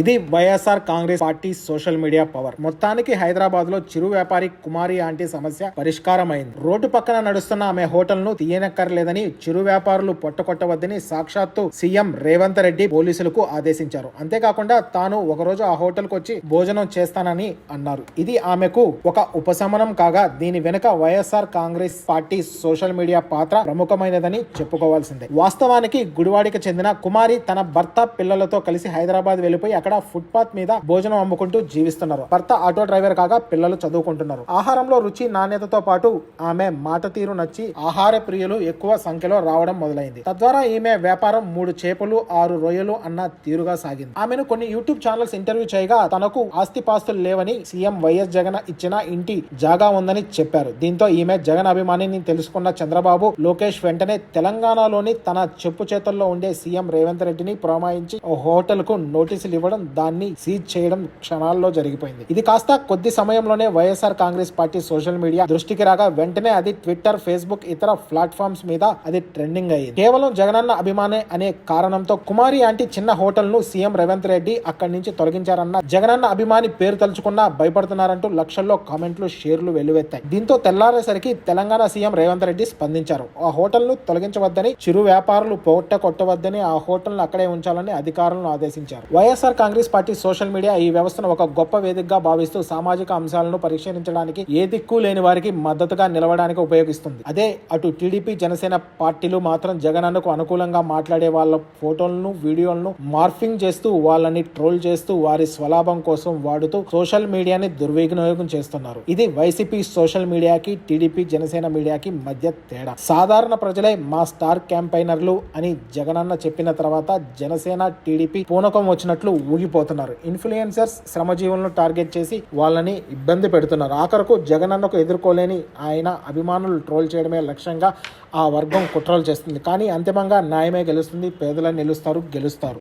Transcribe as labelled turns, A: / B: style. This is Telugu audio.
A: ఇది YSR Congress party social media power. మొత్తానికి హైదరాబాద్లో చిరు వ్యాపారి కుమారి ఆంటీ సమస్య పరిష్కారమైంది. రోడ్డు పక్కన నడుస్తున్న ఆమె హోటల్ను తీయనక్కర్లేదని చిరు వ్యాపారులు పొట్టకొట్టవద్దని సాక్షాత్తు సీఎం రేవంత్ రెడ్డి పోలీసులకు ఆదేశించారు. అంతేకాకుండా తాను ఒకరోజు ఆ హోటల్కు వచ్చి భోజనం చేస్తానని అన్నారు. ఇది ఆమెకు ఒక ఉపశమనం కాగా దీని వెనుక YSR Congress party social media పాత్ర ప్రముఖమైనదని చెప్పుకోవాల్సిందే. వాస్తవానికి గుడివాడికి చెందిన కుమారి తన భర్త పిల్లలతో కలిసి హైదరాబాద్ వెళ్ళిపోయి అక్కడ ఫుట్పాత్ మీద భోజనం అమ్ముకుంటూ జీవిస్తున్నారు. భర్త ఆటో డ్రైవర్ కాగా పిల్లలు చదువుకుంటున్నారు. ఆహారంలో రుచి నాణ్యతతో పాటు ఆమె మాట తీరు నచ్చి ఆహార ప్రియులు ఎక్కువ సంఖ్యలో రావడం మొదలైంది. తద్వారా ఈమె వ్యాపారం మూడు చేపలు ఆరు రొయ్యలు అన్న తీరుగా సాగింది. ఆమెను కొన్ని యూట్యూబ్ ఛానల్స్ ఇంటర్వ్యూ చేయగా తనకు ఆస్తిపాస్తులు లేవని సీఎం వైఎస్ జగన్ ఇచ్చిన ఇంటి జాగా ఉందని చెప్పారు. దీంతో ఈమె జగన్ అభిమానిని తెలుసుకున్న చంద్రబాబు లోకేష్ వెంటనే తెలంగాణలోని తన చెప్పు చేతుల్లో ఉండే సీఎం రేవంత్ రెడ్డిని ప్రమాయించి ఓ హోటల్కు నోటీసులు ఇవ్వడం దాన్ని సీజ్ చేయడం క్షణాల్లో జరిగిపోయింది. ఇది కాస్త కొద్ది సమయంలోనే YSR Congress party social media దృష్టికి రాగా వెంటనే అది ట్విట్టర్ ఫేస్బుక్ ఇతర ప్లాట్ఫామ్స్ మీద అది ట్రెండింగ్ అయ్యింది. కేవలం జగనన్న అభిమానే అనే కారణంతో కుమారి ఆంటీ చిన్న హోటల్ను సీఎం రేవంత్ రెడ్డి అక్కడి నుంచి తొలగించారన్న జగనన్న అభిమాని పేరు తలుచుకున్నా భయపడుతున్నారంటూ లక్షల్లో కామెంట్లు షేర్లు వెల్లువెత్తాయి. దీంతో తెల్లారేసరికి తెలంగాణ సీఎం రేవంత్ రెడ్డి స్పందించారు. ఆ హోటల్ను తొలగించవద్దని చిరు వ్యాపారులు పోగొట్ట కొట్టవద్దని ఆ హోటల్ను అక్కడే ఉంచాలని అధికారులను ఆదేశించారు. YSR Congress party social media ఈ వ్యవస్థను ఒక గొప్ప వేదికగా భావిస్తూ సామాజిక అంశాలను పరిశీలించడానికి ఏ దిక్కు లేని వారికి మద్దతుగా నిలవడానికి ఉపయోగిస్తుంది. అదే అటు టీడీపీ జనసేన పార్టీలు మాత్రం జగనన్నకు అనుకూలంగా మాట్లాడే వాళ్ళ ఫోటోలను వీడియోలను మార్ఫింగ్ చేస్తూ వాళ్ళని ట్రోల్ చేస్తూ వారి స్వలాభం కోసం వాడుతూ సోషల్ మీడియాని దుర్వినియోగం చేస్తున్నారు. ఇది వైసీపీ సోషల్ మీడియాకి టీడీపీ జనసేన మీడియాకి మధ్య తేడా. సాధారణ ప్రజలే మా స్టార్ క్యాంపైనర్లు అని జగనన్న చెప్పిన తర్వాత జనసేన టీడీపీ పూనకం వచ్చినట్లు ఊగిపోతున్నారు ఇన్ఫ్లుయెన్సర్స్ శ్రమజీవులను టార్గెట్ చేసి వాళ్ళని ఇబ్బంది పెడుతున్నారు. ఆఖరకు జగనన్నకు ఎదుర్కోలేని ఆయన అభిమానులు ట్రోల్ చేయడమే లక్ష్యంగా ఆ వర్గం కుట్రలు చేస్తుంది. కానీ అంతిమంగా న్యాయమే గెలుస్తుంది. పేదలను నిలుస్తారు గెలుస్తారు.